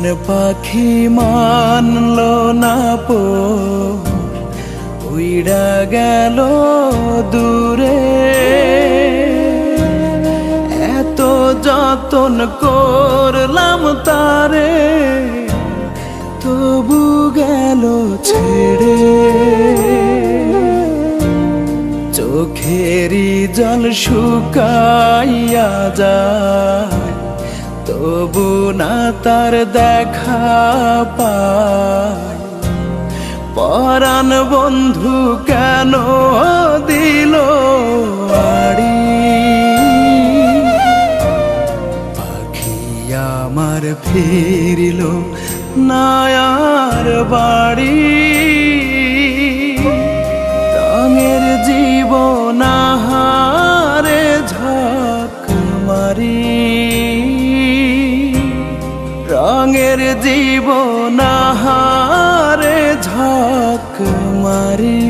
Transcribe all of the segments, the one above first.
মন পাখি মানল না পো। উইড়া গেল দূরে। এত যতন করলাম তারে, তবু গেল ছেড়ে। চোখেরই জল শুকাইয়া যায়। তবু না তার দেখা পায় পরাণ বন্ধু কেন দিল পাখি আমার ফিরিল নায়ার বাড়ি। রঙের জীবন হারে ঝক মারি।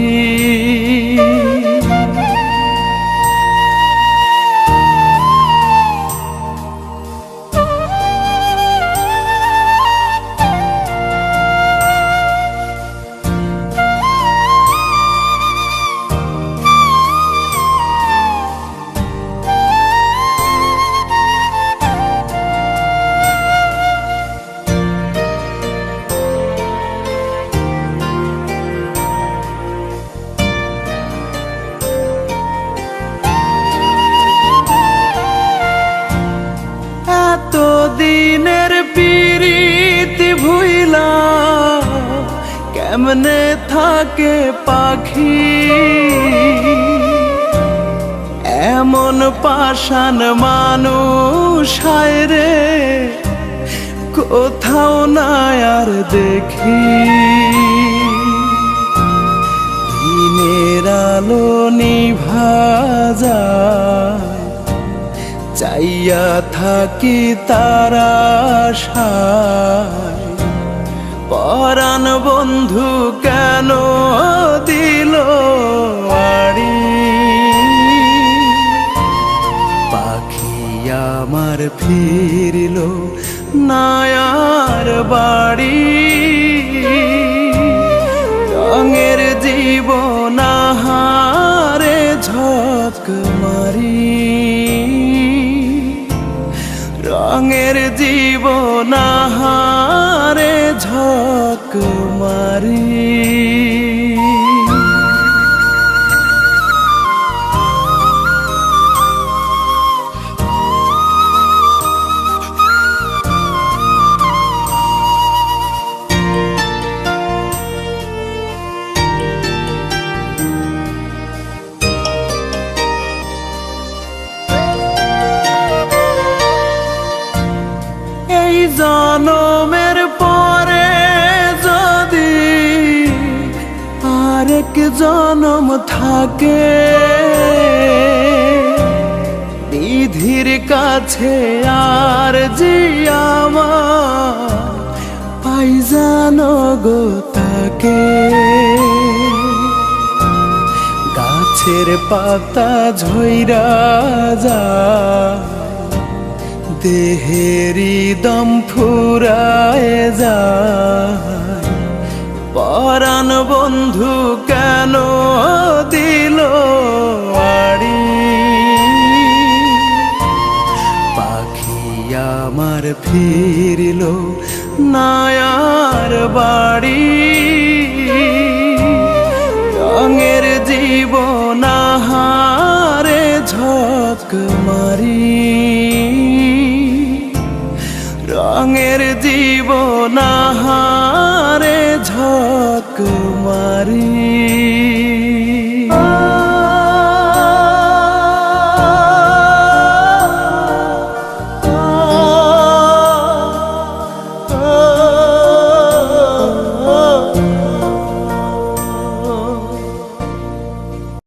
কেমনে থাকে পাখি। এমন পাষাণ মানুষ রে, কোথাও না আর দেখি। দিনের আলো নিভা যায়, চাইয়া থাকি তারা পরাণ বন্ধু কেন দিল আড়ি পাখি আমার ফিরিল নায়ার বাড়ি। রঙের জীবন হারে ঝক মারি। রঙের জীবন হারে ঝক মারি। জনমের পরে যদি আরেক জনম থাকে, বিধির কাছে আর জি আমার পাই জানো গো তাকে। গাছের পাতা ঝইরা যায় দেহেরি দম ফুরায় যায়। পরাণ বন্ধু কেন দিল আড়ি? পাখি আমার ফিরিল নায়ার বাড়ি। রঙের জীবন হারে ঝক মারি। জীবন হারে ঝক মারি।